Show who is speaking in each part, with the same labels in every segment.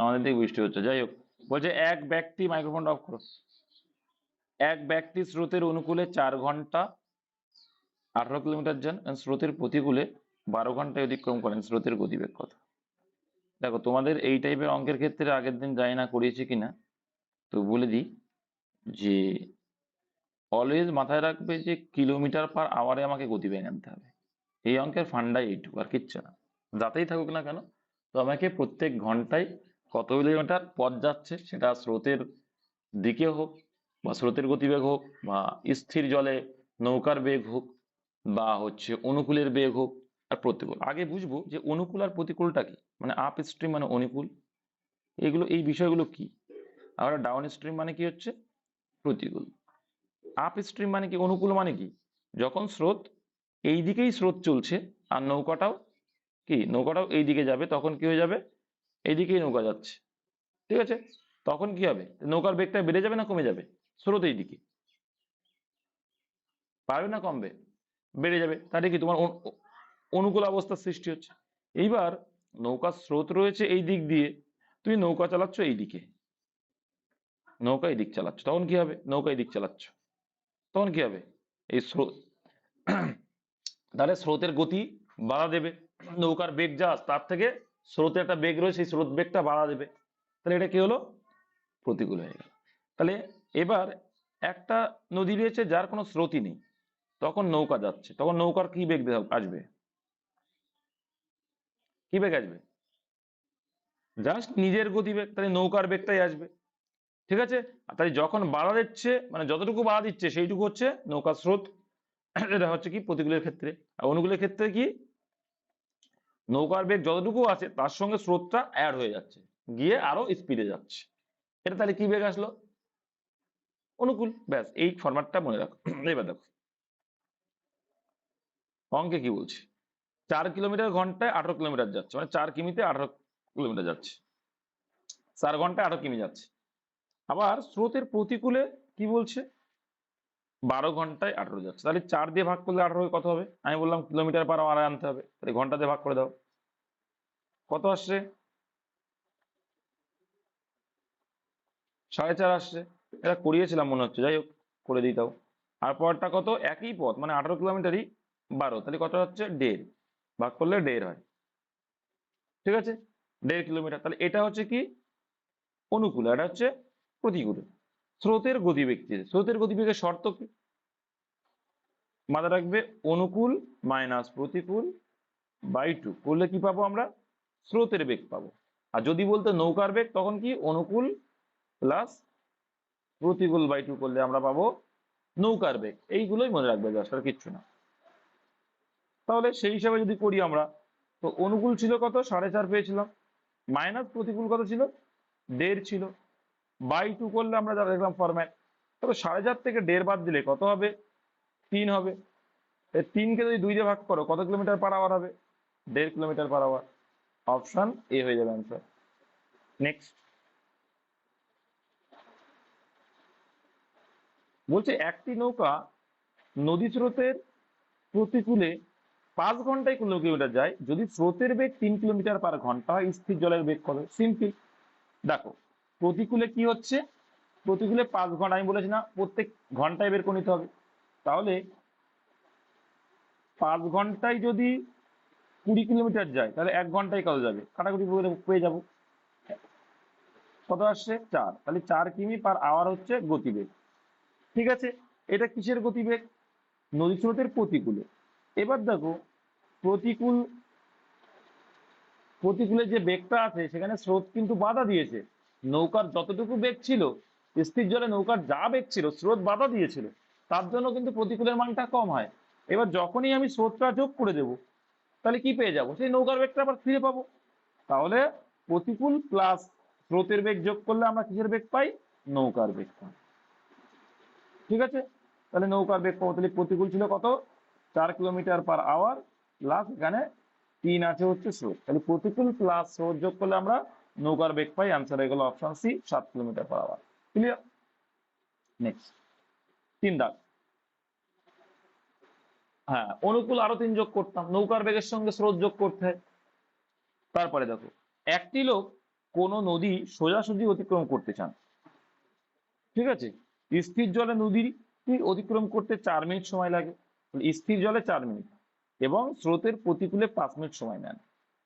Speaker 1: আমাদের দিকে বৃষ্টি হচ্ছে। যাই হোক, বলছে এক ব্যক্তি মাইক্রোফোনটা অফ করো। এক ব্যক্তি স্রোতের অনুকূলে চার ঘণ্টা আঠারো কিলোমিটার যান স্রোতের প্রতিকূলে বারো ঘন্টায় অতিক্রম করেন স্রোতের গতিবেগ কত দেখো, তোমাদের এই টাইপের অঙ্কের ক্ষেত্রে আগের দিন জানি না করিয়েছি কিনা, তো বলে দিই যে অলওয়েজ মাথায় রাখবে যে কিলোমিটার পার আওয়ারে আমাকে গতিবেগ আনতে হবে। এই অঙ্কের ফান্ডাই এইটুকু, আর কিচ্ছু না। যাতেই থাকুক না কেন, তো আমাকে প্রত্যেক ঘন্টায় কত কিলোমিটার পথ যাচ্ছে সেটা স্রোতের দিকে হোক বা স্রোতের গতিবেগ হোক বা স্থির জলে নৌকার বেগ হোক বা হচ্ছে অনুকূলের বেগ হোক আর প্রতিকূল। আগে বুঝব যে অনুকূল আর প্রতিকূলটা কি? মানে আপ স্ট্রিম মানে অনুকূল। এগুলো, এই বিষয়গুলো কি? আর ডাউন স্ট্রিম মানে কি হচ্ছে? প্রতিকূল। আপ স্ট্রিম মানে কি? অনুকূল মানে কি? যখন স্রোত এই দিকেই স্রোত চলছে আর নৌকাটাও কি? নৌকাটাও এই দিকে যাবে, তখন কি হয়ে যাবে? এই দিকেই নৌকা যাচ্ছে। ঠিক আছে? তখন কি হবে? নৌকার বেগটা বেড়ে যাবে না কমে যাবে? স্রোত এই দিকে পারবে না কমবে? বেড়ে যাবে। তাহলে কি তোমার অনুকূল অবস্থার সৃষ্টি হচ্ছে। এইবার নৌকার স্রোত রয়েছে এই দিক দিয়ে। তুমি নৌকা চালাচ্ছ এই দিকে নৌকা এই দিক চালাচ্ছ। তখন কি হবে? নৌকা এই দিক চালাচ্ছ। তখন কি হবে? এই স্রোত তাহলে স্রোতের গতি বাড়া দেবে। নৌকার বেগ যা তার থেকে স্রোতে একটা বেগ রয়েছে, সেই স্রোত বেগটা বাড়া দেবে। তাহলে এটা কি হলো? প্রতিকূল হয়ে গেল। তাহলে এবার একটা নদী রয়েছে যার কোনো স্রোতই নেই। তখন নৌকা যাচ্ছে। তখন নৌকার কি বেগ আসবে? কি বেগ আসবে? জাস্ট নিজের গতিবেগ, তাহলে নৌকার বেগটাই আসবে। ঠিক আছে? তাই যখন বাড়া দিচ্ছে মানে যতটুকু বাড়া দিচ্ছে, সেইটুকু হচ্ছে নৌকার স্রোত। এটা হচ্ছে কি? প্রতিকূলের ক্ষেত্রে। আর অনুকূলের ক্ষেত্রে কি? নৌকার বেগ যতটুকু আছে, তার সঙ্গে স্রোতটা অ্যাড হয়ে যাচ্ছে। গিয়ে আরও স্পিডে যাচ্ছে। এটা তাহলে কি বেগ আসলো? অনুকূল। ব্যাস, এই ফরম্যাটটা মনে রাখো। এবার দেখো। অঙ্কে কি বলছি? চার কিলোমিটার ঘন্টায় আঠারো কিলোমিটার যাচ্ছে। মানে চার কিমিতে আঠারো কিলোমিটার যাচ্ছে। চার ঘন্টায় আঠারো কিমি যাচ্ছে। আবার স্রোতের প্রতিকূলে কি বলছে? বারো ঘন্টায় আঠারো যাচ্ছে। তাহলে চার দিয়ে ভাগ করলে আঠারো কত হবে? আমি বললাম কিলোমিটার পার আওয়ারে আনতে হবে। তাহলে ঘণ্টা দিয়ে ভাগ করে দাও। কত আসছে? সাড়ে চার আসছে। এটা করিয়েছিলাম মনে হচ্ছে, যাই হোক, করে দিই তাও। আর পরটা কত? একই পথ মানে আঠারো কিলোমিটারই বারো। তাহলে কত হচ্ছে? দেড়। ভাগ করলে দেড় হয়। ঠিক আছে? দেড় কিলোমিটার। তাহলে এটা হচ্ছে কি? অনুকূল এটা হচ্ছে প্রতিকূল। স্রোতের গতিবেগ? স্রোতের গতিবেগের শর্ত কি? মাথায় রাখবে, অনুকূল মাইনাস প্রতিকূল বাই টু। করলে কি পাবো আমরা? স্রোতের বেগ পাবো। আর যদি বলতে নৌকার বেগ, তখন কি? অনুকূল প্লাস প্রতিকূল বাই টু করলে আমরা পাবো নৌকার বেগ। এইগুলোই মনে রাখবে জাস্ট আর কিচ্ছু না। তাহলে সেই হিসাবে যদি করি আমরা, তো অনুকূল ছিল কত? সাড়ে চার পেয়েছিলাম। মাইনাস প্রতিকূল কত ছিল? দেড় ছিল। বাই টু করলে আমরা যা দেখলাম ফরম্যাট তবে সাড়ে চার থেকে দেড় বাদ দিলে কত হবে? তিন হবে। তিনকে যদি দুই দিয়ে ভাগ করো, কত কিলোমিটার পার আওয়ার হবে? দেড় kilometre per hour option A হয়ে যাবে অ্যান্সার নেক্সট বলছে, একটি নৌকা নদী স্রোতের প্রতিকূলে পাঁচ ঘন্টায় কোনো কিলোমিটার যায়? যদি স্রোতের বেগ তিন কিলোমিটার পার ঘণ্টা হয়, স্থির জলের বেগ কত? সিম্পল দেখো, প্রতিকূলে কি হচ্ছে? প্রতিকূলে পাঁচ ঘণ্টা, আমি বলেছি না, প্রত্যেক ঘন্টায় বের করে নিতে হবে। তাহলে পাঁচ ঘন্টায় যদি কুড়ি কিলোমিটার যায়, তাহলে এক ঘন্টায় কত যাবে। কাটাকুটি পেয়ে যাব। কত আসছে? চার। তাহলে চার কিমি পার আওয়ার হচ্ছে গতিবেগ। ঠিক আছে? এটা কিসের গতিবেগ? নদী স্রোতের প্রতিকূলে। এবার দেখো, প্রতিকূল, প্রতিকূলে যে বেগটা আছে, সেখানে স্রোত কিন্তু বাধা দিয়েছে। নৌকার যতটুকু বেগ ছিল, স্থির জলে নৌকার যা বেগ ছিল, স্রোত বাধা দিয়েছিল, তার জন্য কিন্তু প্রতিকূলের মানটা কম হয়। এবার যখনই আমি স্রোতটা যোগ করে দেব তাহলে কি পেয়ে যাব? সেই নৌকার বেগটা আবার ফিরে পাবো। তাহলে প্রতিকূল প্লাস স্রোতের বেগ যোগ করলে আমরা কিসের বেগ পাই? নৌকার বেগ পাই। ঠিক আছে? তাহলে নৌকার বেগ পাবো। তাহলে প্রতিকূল ছিল কত? চার কিলোমিটার পার আওয়ার প্লাস এখানে তিন আছে হচ্ছে স্রোত। তাহলে প্রতিকূল প্লাস স্রোত যোগ করলে আমরা নৌকার বেগ পাই। আনসার হয়ে গেল অপশন সি সাত kilometre per hour clear next তিন দাগ। হ্যাঁ অনুকূল আরও তিন যোগ করতাম, নৌকার বেগের সঙ্গে স্রোত যোগ করতে। হয় তারপরে দেখো, একটি লোক কোনো নদী সোজাসুজি অতিক্রম করতে চান। ঠিক আছে? স্থির জলে নদী অতিক্রম করতে চার মিনিট সময় লাগে। স্থির জলে চার মিনিট এবং স্রোতের প্রতিকূলে পাঁচ মিনিট সময় নেন।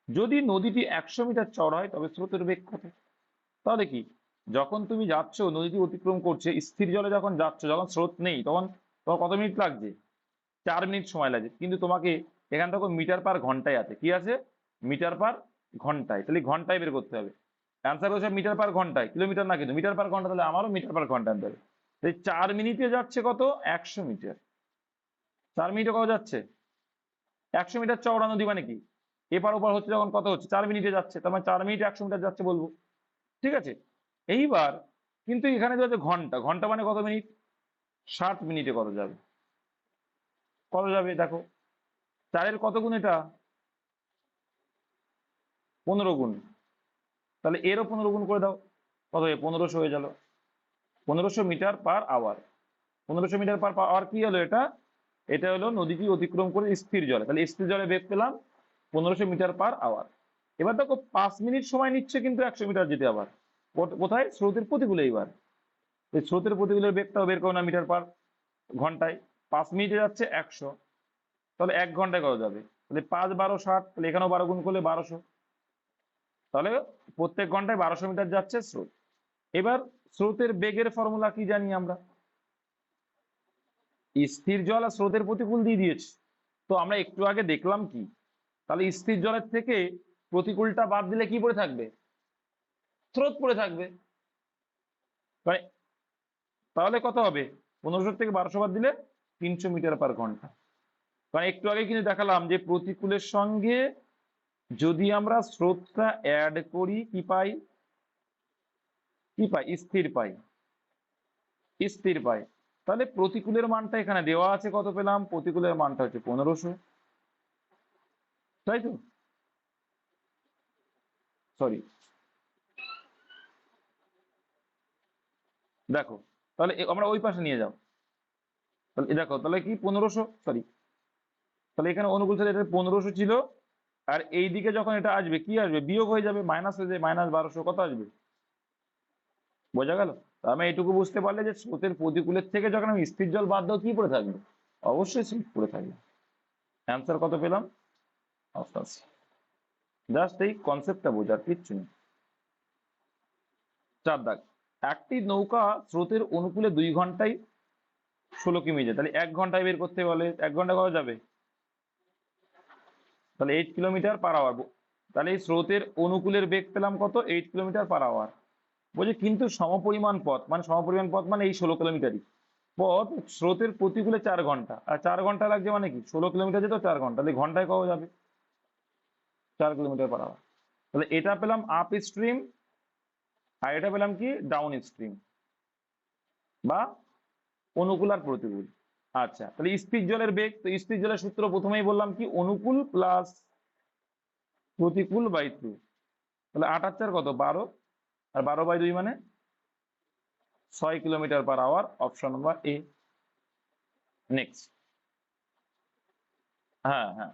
Speaker 1: যদি নদীটি একশো মিটার চড়া হয়, তবে স্রোতের বেগ কত? তাহলে কি, যখন তুমি যাচ্ছ, নদীটি অতিক্রম করছে, স্থির জলে যখন যাচ্ছ, যখন স্রোত নেই, তখন তোমার কত মিনিট লাগছে? চার মিনিট সময় লাগে। কিন্তু তোমাকে এখান থেকে মিটার পার ঘন্টায় আছে। কি আছে? মিটার পার ঘন্টায়। তাহলে ঘন্টায় বের করতে হবে। অ্যান্সার হচ্ছে মিটার পার ঘন্টায়। কিলোমিটার না কিন্তু, মিটার পার ঘণ্টা তাহলে আমারও মিটার পার ঘণ্টা আনতে হবে। তাই চার মিনিটে যাচ্ছে কত? একশো মিটার। চার মিনিটে কত যাচ্ছে? একশো মিটার চওড়া নদী মানে কি? এপার ওপার হচ্ছে যখন কত হচ্ছে? চার মিনিটে যাচ্ছে। তার মানে চার মিনিটে একশো মিটার যাচ্ছে বলব। ঠিক আছে? এইবার কিন্তু এখানে যাচ্ছে ঘণ্টা। ঘণ্টা মানে কত মিনিট? ষাট মিনিটে কত যাবে? কত যাবে? দেখো, চারের কত গুণ এটা? পনেরো গুণ। তাহলে এরও পনেরো গুণ করে দাও। কত হয়ে পনেরোশো হয়ে গেল। পনেরোশো মিটার পার আওয়ার। পনেরোশো মিটার পার আওয়ার কি হলো এটা? এটা হলো নদীটি অতিক্রম করে স্থির জলে। তাহলে স্থির জলে বেগ পেলাম, পনেরোশো মিটার পার আওয়ার। এবার দেখো, পাঁচ মিনিট সময় নিচ্ছে কিন্তু একশো মিটার যেতে আবার। কোথায়? স্রোতের প্রতিকূলে এবার এই স্রোতের প্রতিকূলের বেগটাও বের করো না মিটার পার, ঘন্টায়। পাঁচ মিনিটে যাচ্ছে একশো। তাহলে এক ঘন্টায় কত যাবে? তাহলে পাঁচ, বারো, ষাট, তাহলে এখানেও বারো গুণ করলে বারোশো। তাহলে প্রত্যেক ঘন্টায় বারোশো মিটার যাচ্ছে স্রোত। এবার স্রোতের বেগের ফর্মুলা কি জানি আমরা? স্থির জল আর স্রোতের প্রতিকূল দিয়ে দিয়েছে। তো আমরা একটু আগে দেখলাম কি? তাহলে স্থির জলের থেকে প্রতিকূলটা বাদ দিলে কি পড়ে থাকবে? স্রোত পড়ে থাকবে। তাহলে কত হবে? পনেরোশো থেকে বারোশো বাদ দিলে তিনশো মিটার পার ঘণ্টা। কারণ একটু আগে কিন্তু দেখালাম যে প্রতিকূলের সঙ্গে যদি আমরা স্রোতটা অ্যাড করি, কি পাই? কি পাই? স্থির পাই। স্থির পাই। তাহলে প্রতিকূলের মানটা এখানে দেওয়া আছে কত পেলাম? প্রতিকূলের মানটা হচ্ছে পনেরোশো। তাই তো? সরি দেখো, তাহলে আমরা ওই পাশে নিয়ে যাও তাহলে দেখো, তাহলে কি পনেরোশো? সরি তাহলে এখানে অনুকূল সাইড এটা পনেরোশো ছিল। আর এই দিকে যখন এটা আসবে, কি আসবে? বিয়োগ হয়ে যাবে মাইনাস হয়ে যাবে মাইনাস বারোশো, কত আসবে? বোঝা গেল? আমি এইটুকু বুঝতে পারলে যে স্রোতের প্রতিকূলের থেকে যখন আমি স্থির জল বাদ দাও, কি পড়ে থাকবে? অবশ্যই স্লিপ পড়ে থাকবে। অ্যান্সার কত পেলাম? জাস্ট এই কনসেপ্টটা বোঝার কিচ্ছু নেই। চার দাগ। একটি নৌকা স্রোতের অনুকূলে দুই ঘন্টায় ষোলো কিমি যায়। তাহলে এক ঘন্টায় বের করতে বলে এক ঘণ্টা কত যাবে? তাহলে এইট কিলোমিটার পার আওয়ার তাহলে এই স্রোতের অনুকূলের বেগ পেলাম কত? এইট কিলোমিটার পার আওয়ার বলছে, কিন্তু সমপরিমাণ পথ মানে সমপরিমাণ পথ মানে এই ষোলো কিলোমিটারই পথ স্রোতের প্রতিকূলে চার ঘণ্টা। আর চার ঘণ্টা লাগছে মানে কি? ষোলো কিলোমিটার যেত চার ঘণ্টা। তাহলে ঘন্টায় কত যাবে? চার কিলোমিটার পার আওয়ার তাহলে এটা পেলাম আপ স্ট্রিম আর এটা পেলাম কি? ডাউন স্ট্রিম বা অনুকূল আর প্রতিকূল। আচ্ছা তাহলে স্থির জলের বেগ, তো স্থির জলের সূত্র প্রথমেই বললাম কি? অনুকূল প্লাস প্রতিকূল বাই টু তাহলে আট চার কত? বারো। আর বারো বাই দুই মানে ছয় kilometre per hour option number A next হ্যাঁ হ্যাঁ।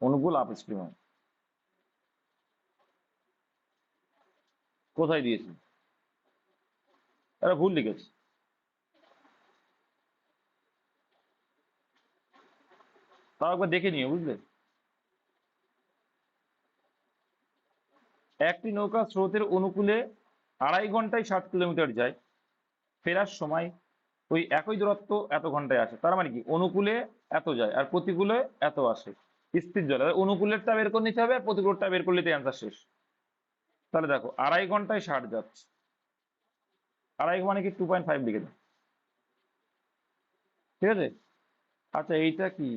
Speaker 1: অনুকূল আপ স্ট্রিম কোথায় দিয়েছি? এটা ভুল লিখেছি। তাও একবার দেখে নিও, বুঝলে? একটি নৌকা স্রোতের অনুকূলে আড়াই ঘন্টায় ষাট কিলোমিটার যায়। ফেরার সময় ওই একই দূরত্ব এত ঘন্টায় আসে। তার মানে কি? অনুকূলে এত যায় আর প্রতিকূলে এত আসে। স্থির জলে। অনুকূলেরটা বের করে নিতে হবে আর প্রতিকূলটা বের করলে অ্যান্সার শেষ। তাহলে দেখো, আড়াই ঘন্টায় ষাট যাচ্ছে। আড়াই মানে কি? টু পয়েন্ট ফাইভ লিখে দাও ঠিক আছে? আচ্ছা এইটা কি?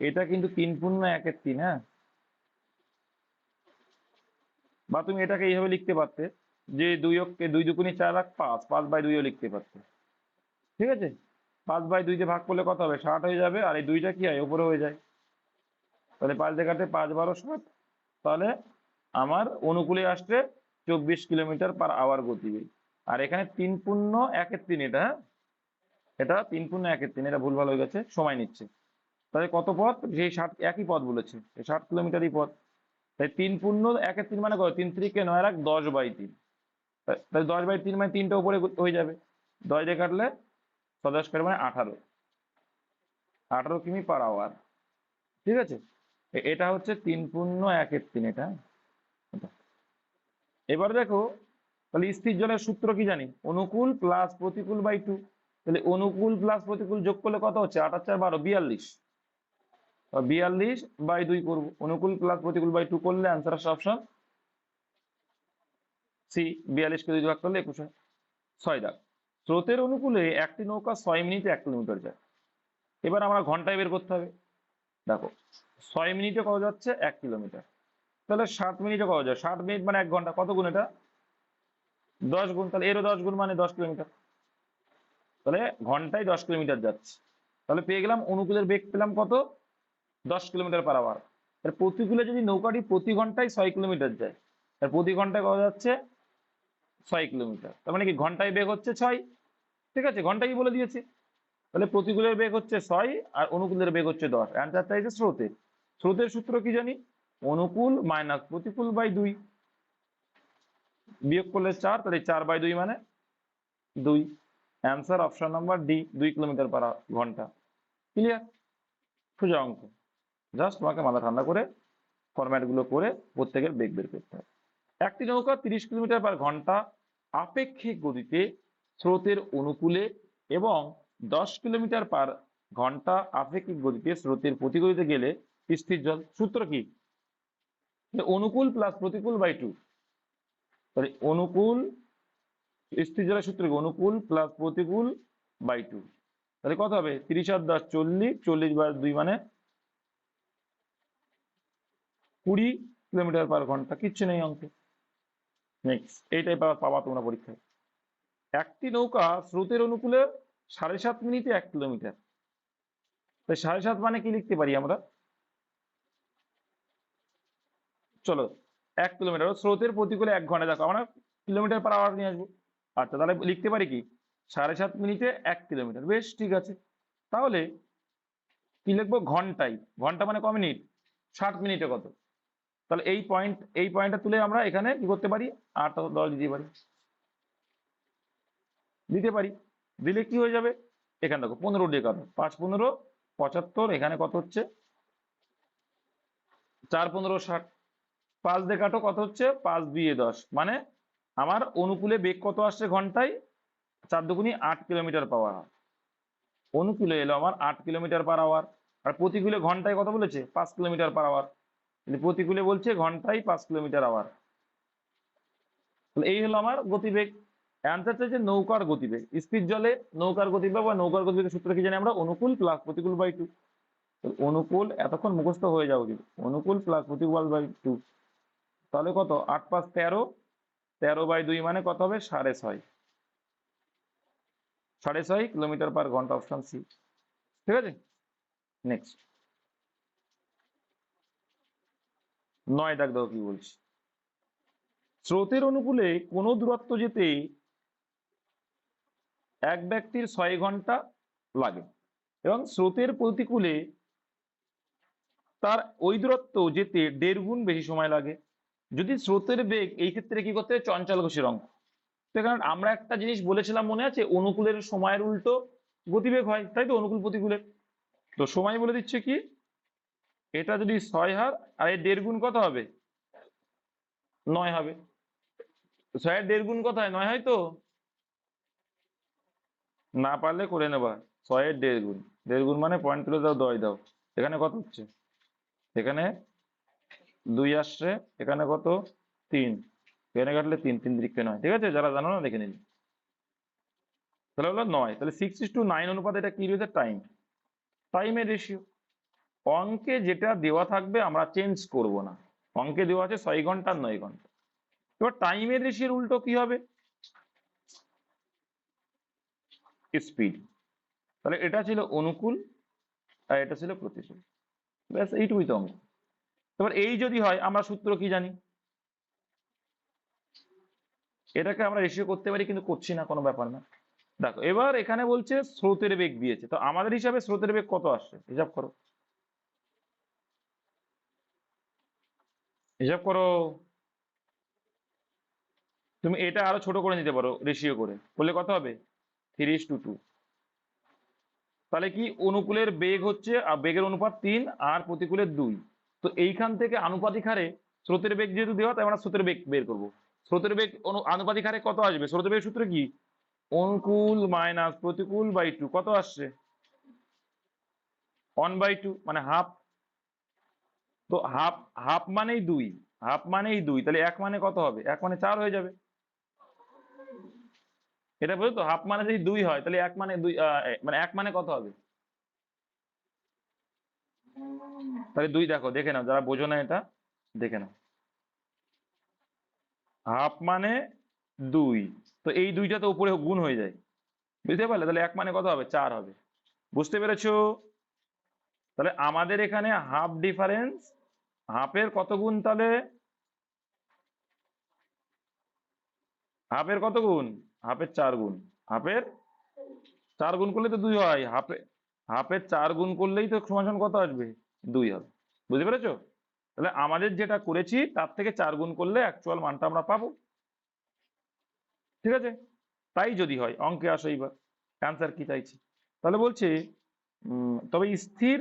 Speaker 1: এটা কিন্তু তিন পূর্ণ একের তিন হ্যাঁ? বা তুমি এটাকে এইভাবে লিখতে পারতে যে দুই অক্ষে দুই দুকুনি চার লাখ পাঁচ পাঁচ বাই দুইও লিখতে পারতে। ঠিক আছে? পাঁচ বাই দুইতে ভাগ করলে কত হবে? ষাট হয়ে যাবে, আর এই দুইটা কি হয়? উপরে হয়ে যায়। তাহলে পাঁচ দেখাতে পাঁচ বারো ষাট। তাহলে আমার অনুকূলে আসছে চব্বিশ কিলোমিটার পার আওয়ার গতিবেগ আর এখানে তিন পূর্ণ একের তিন এটা হ্যাঁ? এটা তিন পূর্ণ একের তিন, এটা ভুলভাল হয়ে গেছে, সময় নিচ্ছে। তাহলে কত পথ? সেই ষাট একই পথ বলেছে। ষাট কিলোমিটারই পথ। তাই তিন পূর্ণ একের তিন মানে কত? তিন তিরিকে নয় লাখ দশ বাই তিন। তাই- দশ বাই তিন মানে তিনটা উপরে হয়ে যাবে। দশ দিয়ে কাটলে সদশ কাটে মানে আঠারো। আঠারো কিমি পার আওয়ার ঠিক আছে? এটা হচ্ছে তিন পূর্ণ একের তিন এটা। এবার দেখো, তাহলে স্থির জলের সূত্র কি জানি? অনুকূল প্লাস প্রতিকূল বাই টু তাহলে অনুকূল প্লাস প্রতিকূল যোগ করলে কত হচ্ছে? আট আর চার বারো, বিয়াল্লিশ। বিয়াল্লিশ বাই দুই করব। অনুকূল প্লাস প্রতিকূল বাই টু করলে অ্যান্সার আসে অপশন সি বিয়াল্লিশকে দুই ভাগ করলে একুশ। হয় ছয় দাগ। স্রোতের অনুকূলে একটি নৌকা ছয় মিনিটে এক কিলোমিটার যায়। এবার আমরা ঘন্টায় বের করতে হবে। দেখো, ছয় মিনিটে কত যাচ্ছে? এক কিলোমিটার। তাহলে ষাট মিনিটে কত যায়? ষাট মিনিট মানে এক ঘণ্টা। কত গুণ এটা? দশ গুণ। তাহলে এরও দশ গুণ মানে দশ কিলোমিটার। তাহলে ঘন্টায় দশ কিলোমিটার যাচ্ছে। তাহলে পেয়ে গেলাম, অনুকূলের বেগ পেলাম কত? দশ কিলোমিটার পার আওয়ার এর প্রতিকূলে যদি নৌকাটি প্রতি ঘন্টায় ছয় কিলোমিটার যায় আর প্রতি ঘন্টায় কত যাচ্ছে? ছয় কিলোমিটার। তার মানে কি ঘন্টায় বেগ হচ্ছে ছয়? ঠিক আছে, ঘন্টায় বলে দিয়েছি? তাহলে প্রতিকূলের বেগ হচ্ছে ছয় আর অনুকূলের বেগ হচ্ছে দশ। অ্যান্সারটা হচ্ছে স্রোতের। স্রোতের সূত্র কি জানি? অনুকূল মাইনাস প্রতিকূল বাই দুই। বিয়োগ করলে চার, তাহলে চার বাই দুই মানে দুই। অ্যান্সার অপশন নাম্বার ডি দুই কিলোমিটার পার ঘণ্টা। ক্লিয়ার সোজা অঙ্ক। জাস্ট তোমাকে মাথা ঠান্ডা করে ফরম্যাটগুলো করে প্রত্যেকের বেগ বের করতে হবে। একটি নৌকা তিরিশ কিলোমিটার পার ঘণ্টা আপেক্ষিক গতিতে স্রোতের অনুকূলে এবং দশ কিলোমিটার পার ঘণ্টা আপেক্ষিক গতিতে স্রোতের প্রতিগতিতে গেলে স্থির জল, সূত্র কি? অনুকূল প্লাস প্রতিকূল বাই টু তাহলে অনুকূল, স্থির জলের সূত্র কি? অনুকূল প্লাস প্রতিকূল বাই টু তাহলে কত হবে? তিরিশ আর দশ, চল্লিশ চল্লিশ বাই দুই মানে কুড়ি কিলোমিটার পার ঘণ্টা, কিচ্ছু নেই অঙ্কে। নেক্সট এইটাই পাবা তোমরা পরীক্ষায় একটি নৌকা স্রোতের অনুকূলে সাড়ে সাত মিনিটে এক কিলোমিটার। তাই সাড়ে সাত মানে কি লিখতে পারি আমরা? চলো, এক কিলোমিটার, স্রোতের প্রতিকূলে এক ঘণ্টা। দেখো, আমরা কিলোমিটার পার আওয়ার নিয়ে আসব। আচ্ছা তাহলে লিখতে পারি কি? সাড়ে সাত মিনিটে এক কিলোমিটার। বেশ, ঠিক আছে। তাহলে কি লিখব? ঘন্টায়। ঘণ্টা মানে ক মিনিট? ষাট মিনিটে কত? তাহলে এই পয়েন্ট এই পয়েন্টটা তুলে আমরা এখানে কি করতে পারি? আর দশ দিতে পারি। দিতে পারি। দিলে কি হয়ে যাবে? এখানে দেখো, পনেরো দিয়ে কাটো। পাঁচ পনেরো, পঁচাত্তর, এখানে কত হচ্ছে? চার পনেরো, ষাট। পাঁচ দিয়ে কাটো, কত হচ্ছে? পাঁচ দিয়ে দশ। মানে আমার অনুকূলে বেগ কত আসছে ঘন্টায়? চার দুগুনি আট কিলোমিটার পাওয়ার অনুকূলে এলো আমার আট কিলোমিটার পার আওয়ার আর প্রতিকূলে ঘন্টায় কত বলেছে? পাঁচ কিলোমিটার পার আওয়ার প্রতিকূলে বলছে ঘন্টায় পাঁচ কিলোমিটার আওয়ার তাহলে এই হলো আমার গতিবেগ। অ্যান্সার চাইছে নৌকার গতিবেগ। স্পিড জলে নৌকার গতিবেগ বা নৌকার গতিবেগের সূত্র কি জানি আমরা? অনুকূল প্লাস প্রতিকূল বাই টু অনুকূল এতক্ষণ মুখস্থ হয়ে যাবে কিন্তু। অনুকূল প্লাস প্রতিকূল বাই টু তাহলে কত? আট পাঁচ তেরো। তেরো বাই দুই মানে কত হবে? সাড়ে ছয়। সাড়ে ছয় কিলোমিটার পার ঘণ্টা অপশন সি ঠিক আছে? নেক্সট নয় দাগ দাও কি বলছি? স্রোতের অনুকূলে কোনো দূরত্ব যেতে এক ব্যক্তির ছয় ঘণ্টা লাগে এবং স্রোতের প্রতিকূলে তার ওই দূরত্ব যেতে দেড় গুণ বেশি সময় লাগে। যদি স্রোতের বেগ এই ক্ষেত্রে কি করতে চঞ্চল ঘোষের অঙ্ক। তো এখানে আমরা একটা জিনিস বলেছিলাম মনে আছে, অনুকূলের সময়ের উল্টো গতিবেগ হয়। তাই তো অনুকূল প্রতিকূলের তো সময় বলে দিচ্ছে কি? এটা যদি ছয় হার, আর এর দেড় গুণ কত হবে? নয় হবে। ছয়ের দেড় গুণ কত হয়? নয় হয় তো? না পারলে করে নেবা। ছয়ের দেড় গুণ। দেড় গুণ মানে পয়েন্ট তুলে দাও, দয় দাও। এখানে কত হচ্ছে? এখানে দুই আসছে, এখানে কত? তিন। এখানে কাটলে তিন তিন দিকে নয়। ঠিক আছে? যারা জানো না, দেখে নিন। তাহলে হলো নয়। তাহলে সিক্স ইস টু নাইন অনুপাত এটা কি রয়েছে? টাইম টাইমের রেশিও অঙ্কে যেটা দেওয়া থাকবে আমরা চেঞ্জ করব না। অঙ্কে দেওয়া আছে ছয় ঘণ্টা নয় ঘণ্টা। এবার টাইমের রেশিওর উল্টো কি হবে? স্পিড তাহলে এটা ছিল অনুকূল আর এটা ছিল প্রতিকূল। ব্যাস, এইটুকুই তো অঙ্ক। এবার এই যদি হয়, আমরা সূত্র কি জানি? এটাকে আমরা রেশিও করতে পারি, কিন্তু করছি না, কোনো ব্যাপার না। দেখো, এবার এখানে বলছে স্রোতের বেগ দিয়েছে। তো আমাদের হিসাবে স্রোতের বেগ কত আসছে? হিসাব করো। হিসাব করো, তুমি এটা আরও ছোট করে নিতে পারো রেশিও করে। করলে কত হবে? Three two two. তাহলে কি অনুকূলের বেগ হচ্ছে, আর বেগের অনুপাত তিন, আর প্রতিকূলের দুই। তো এইখান থেকে আনুপাতিক হারে স্রোতের বেগ যেহেতু দেওয়া, তাই আমরা স্রোতের বেগ বের করব। স্রোতের বেগ আনুপাতিক হারে কত আসবে? স্রোতের বেগ সূত্র কি? অনুকূল মাইনাস প্রতিকূল বাই টু। কত আসছে? ওয়ান বাই টু মানে হাফ তো হাফ হাফ মানেই দুই হাফ মানেই দুই, তাহলে এক মানে কত হবে? এক মানে চার হয়ে যাবে। এটা বুঝলো হাফ মানে যদি দুই হয়, তাহলে এক মানে দুই মানে এক মানে কত হবে? তাহলে দুই দেখো, দেখে নাও, যারা বোঝো না এটা, দেখে নাও। হাফ মানে দুই, তো এই দুইটা তো উপরে গুণ হয়ে যায়। বুঝতে পারলে? তাহলে এক মানে কত হবে? চার হবে। বুঝতে পেরেছ? তাহলে আমাদের এখানে হাফ ডিফারেন্স হাফের কত গুণ তাহলে? হাফের কত গুণ? হাফের চার গুণ। হাফের চার গুণ করলে তো দুই হয়। হাফে, হাফের চার গুণ করলেই তো সমান কত আসবে? দুই হবে। বুঝতে পেরেছ? তাহলে আমাদের যেটা করেছি, তার থেকে চার গুণ করলে অ্যাকচুয়াল মানটা আমরা পাবো। ঠিক আছে? তাই যদি হয়, অঙ্কে আসো এইবার। অ্যান্সার কি চাইছি? তাহলে বলছে তবে স্থির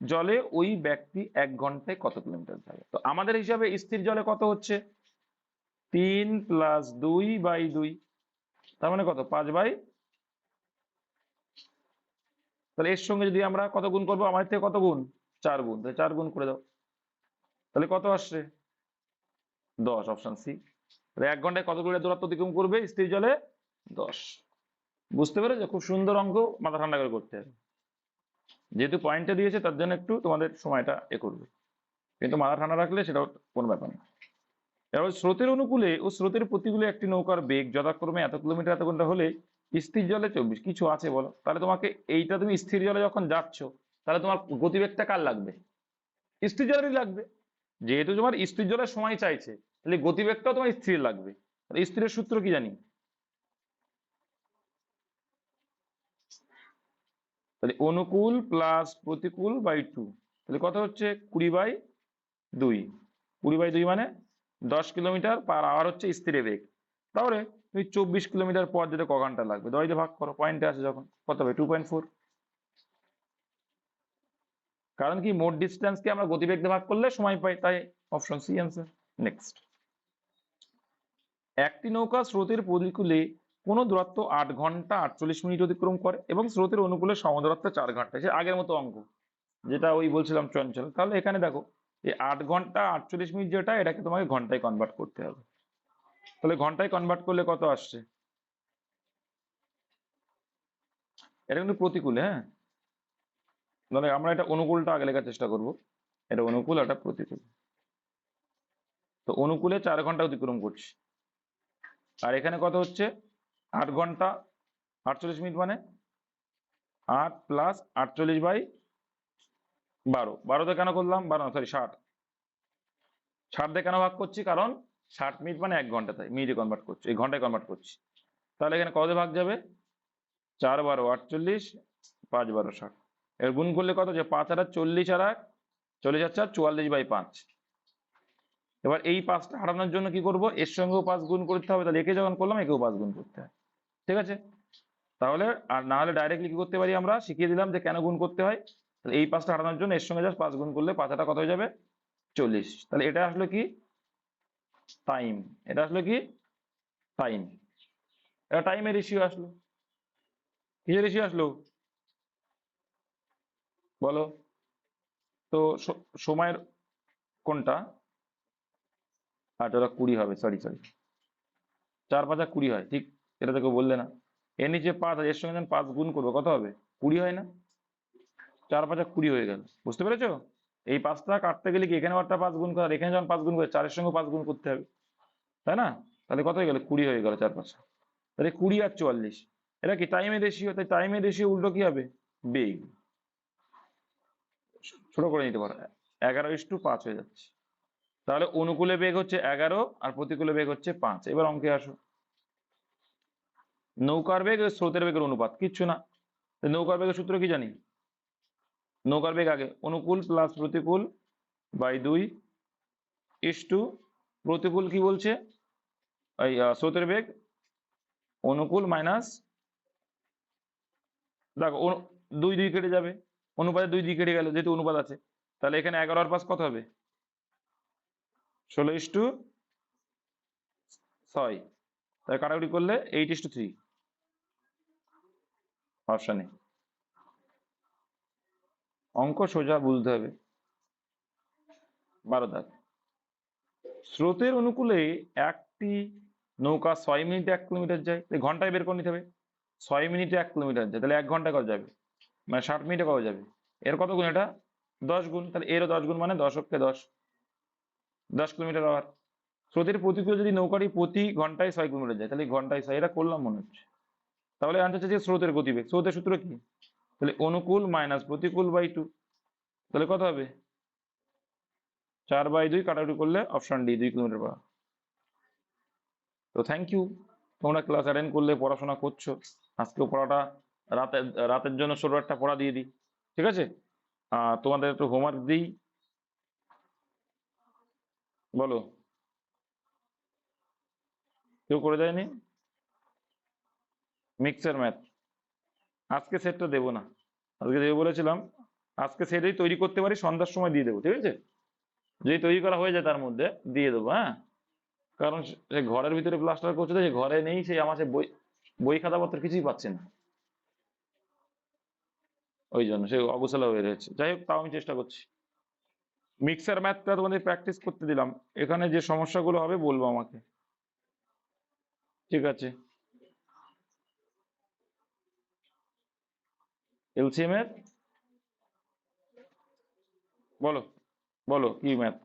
Speaker 1: জলে ওই ব্যক্তি এক ঘন্টায় কত কিলোমিটার যাবে? তো আমাদের হিসাবে স্থির জলে কত হচ্ছে? তিন প্লাস দুই বাই দুই। তার মানে কত? পাঁচ বাই তাহলে এর সঙ্গে যদি আমরা কত গুণ করব? আমাদের থেকে কত গুণ? চার গুণ। তাহলে চার গুণ করে দাও। তাহলে কত আসছে? দশ অপশন সি তাহলে এক ঘন্টায় কত কিলোমিটার দূরত্ব অতিক্রম করবে? স্থির জলে দশ। বুঝতে পেরেছ? খুব সুন্দর অঙ্ক। মাথা ঠান্ডা করে করতে হবে। যেহেতু পয়েন্টটা দিয়েছে, তার জন্য একটু তোমাদের সময়টা এ করবে। কিন্তু মাথা ঠান্ডা রাখলে সেটাও কোনো ব্যাপার না। এবার স্রোতের অনুকূলে ও স্রোতের প্রতিকূলে একটি নৌকার বেগ যথাক্রমে এত কিলোমিটার এত ঘণ্টা হলে স্থির জলে চব্বিশ, কিছু আছে বলো? তাহলে তোমাকে এইটা তুমি স্থির জলে যখন যাচ্ছ, তাহলে তোমার গতিবেগটা কার লাগবে? স্থির জলেরই লাগবে। যেহেতু তোমার স্থির জলের সময় চাইছে, তাহলে গতিবেগটাও তোমার স্থির লাগবে। তাহলে স্থিরের সূত্র কি জানি? তাহলে অনুকূল প্লাস প্রতিকূল বাই টু তাহলে কত হচ্ছে? কুড়ি বাই দুই। কুড়ি বাই দুই মানে দশ কিলোমিটার পার আওয়ার হচ্ছে স্থিরে বেগ। তাহলে তুমি চব্বিশ কিলোমিটার পর যেতে ক ঘণ্টা লাগবে দশ ভাগ করো পয়েন্টে আছে যখন, কত হবে? টু পয়েন্ট ফোর কারণ কি? মোট ডিস্টেন্সকে আমরা গতিবেগ ভাগ করলে সময় পাই, তাই অপশন সি অ্যান্সার নেক্সট একটি নৌকা স্রোতের প্রতিকূলে কোনো দূরত্ব আট ঘণ্টা আটচল্লিশ মিনিট অতিক্রম করে এবং স্রোতের অনুকূলে সমদূরত্ব চার ঘণ্টা। সে আগের মতো অঙ্ক, যেটা ওই বলছিলাম চঞ্চল। তাহলে এখানে দেখো, এই আট ঘণ্টা আটচল্লিশ মিনিট যেটা, এটাকে তোমাকে ঘন্টায় কনভার্ট করতে হবে। তাহলে ঘন্টায় কনভার্ট করলে কত আসছে? এটা কিন্তু প্রতিকূলে হ্যাঁ? তাহলে আমরা এটা অনুকূলটা আগে লেখার চেষ্টা করব। এটা অনুকূল, এটা প্রতিকূল। তো অনুকূলে চার ঘণ্টা অতিক্রম করছি। আর এখানে কত হচ্ছে? আট ঘণ্টা, আটচল্লিশ মিনিট মানে? আট প্লাস আটচল্লিশ বাই বারো। বারোতে কেন করলাম? বারো সরি ষাট। ষাট দিয়ে কেন ভাগ করছি? কারণ ষাট মিনিট মানে এক ঘণ্টা, তাই মিনিটে কনভার্ট করছি, এই ঘন্টায় কনভার্ট করছি। তাহলে এখানে কত ভাগ যাবে? চার বারো, আটচল্লিশ, পাঁচ বারো, ষাট। এর গুণ করলে কত? যে পাঁচ আট চল্লিশ আর এক, চল্লিশ আর চার, চুয়াল্লিশ বাই পাঁচ। এবার এই পাঁচটা হারানোর জন্য কি করব? এর সঙ্গেও পাঁচ গুণ করতে হবে, তাহলে একে যখন করলাম, একেও পাঁচ গুণ করতে হবে ঠিক আছে? তাহলে, আর না হলে ডাইরেক্টলি কি করতে পারি আমরা? শিখিয়ে দিলাম যে কেন গুণ করতে হয়। তাহলে এই পাঁচটা হারানোর জন্য এর সঙ্গে জাস্ট পাঁচ গুণ করলে পাঁচটা কত হয়ে যাবে? চল্লিশ। তাহলে এটা আসলো কি? টাইম এটা আসলো কি? টাইম এটা টাইমের রেশিও আসলো। কিসের রেশিও আসলো? বলো। তো সময়ের কোনটা? আচ্ছা ওটা কুড়ি হবে সরি সরি চার পাঁচা কুড়ি হয়, ঠিক? এটা তো কেউ বললে না। এর নিচে পাঁচ আর এর সঙ্গে যখন পাঁচ গুণ করব, কত হবে? কুড়ি হয় না? চার পাঁচা কুড়ি হয়ে গেল। বুঝতে পেরেছ? এই পাঁচটা কাটতে গেলে কি এখানে একটা পাঁচ গুণ করে? আর এখানে যখন পাঁচ গুণ করে, চারের সঙ্গে পাঁচ গুণ করতে হবে। তাই না? তাহলে কত হয়ে গেল? কুড়ি হয়ে গেল চার পাঁচটা তাহলে কুড়ি আর চুয়াল্লিশ। এটা কি টাইমের রেশিও তাই টাইমে রেশিও উল্টো কি হবে? বেগ। ছোট করে নিতে পারো। এগারো ইস টু পাঁচ হয়ে যাচ্ছে। তাহলে অনুকূলে বেগ হচ্ছে এগারো আর প্রতিকূলে বেগ হচ্ছে পাঁচ। এবার অঙ্কে আসো। নৌকার বেগ স্রোতের বেগের অনুপাত, কিচ্ছু না। নৌকার বেগের সূত্র কি জানি? নৌকার বেগ আগে, অনুকূল প্লাস প্রতিকূল বাই দুই ইস টু প্রতিকূল কি বলছে? এই স্রোতের বেগ অনুকূল মাইনাস দেখো দুই দুই কেটে যাবে। অনুপাতে দুই দুই কেটে গেল, যেহেতু অনুপাত আছে। তাহলে এখানে এগারো আর পাঁচ কত হবে? ষোলো ইস টু ছয়। তাই কাটাকুটি করলে এইট ইস টু থ্রি অপশানে। অঙ্ক সোজা বুঝতে হবে। বারো দাগ স্রোতের অনুকূলে একটি নৌকা ছয় মিনিটে এক কিলোমিটার যায়। ঘন্টায় বের করে নিতে হবে। ছয় মিনিটে এক কিলোমিটার যায়। তাহলে এক ঘন্টায় কত যাবে? মানে ষাট মিনিটে কত যাবে? এর কত গুণ এটা? দশ গুণ। তাহলে এরও দশ গুণ মানে দশককে দশ। দশ কিলোমিটার আওয়ার স্রোতের প্রতিকূলে যদি নৌকাটি প্রতি ঘন্টায় ছয় কিলোমিটার যায়, তাহলে ঘন্টায় ছয়, এটা করলাম মনে হচ্ছে। তাহলে আনতে চাইছে স্রোতের গতিবেগ। স্রোতের সূত্র কি? তাহলে অনুকূল মাইনাস প্রতিকূল বাই টু তাহলে কত হবে? চার বাই দুই কাটাকুটি করলে অপশন ডি দুই কিলোমিটার পাওয়া তো থ্যাংক ইউ তোমরা ক্লাস অ্যাটেন্ড করলে, পড়াশোনা করছ। আজকেও পড়াটা রাতের রাতের জন্য ষোলো একটা পড়া দিয়ে দিই। ঠিক আছে? তোমাদের একটু হোমওয়ার্ক দিই। বলো। কেউ করে দেয়নি? মিক্সার ম্যাথ আজকে সেটটা দেবো না। আজকে দেবো বলেছিলাম, আজকে সেটাই তৈরি করতে পারি, সন্ধ্যার সময় দিয়ে দেবো, ঠিক আছে? যদি তৈরি করা হয়ে যায় তার মধ্যে দিয়ে দেবো হ্যাঁ? কারণ সে ঘরের ভিতরে প্লাস্টার করছে তো সে ঘরে নেই, সে আমার সে বই বই খাতাপত্র কিছুই পাচ্ছে না। ওই জন্য সে অগোছালো হয়ে রয়েছে। যাই হোক, তাও আমি চেষ্টা করছি। মিক্সার ম্যাথটা তোমাদের প্র্যাকটিস করতে দিলাম। এখানে যে সমস্যাগুলো হবে বলব আমাকে। ঠিক আছে? এলসিএম এর? বলো বলো, কি ম্যাথ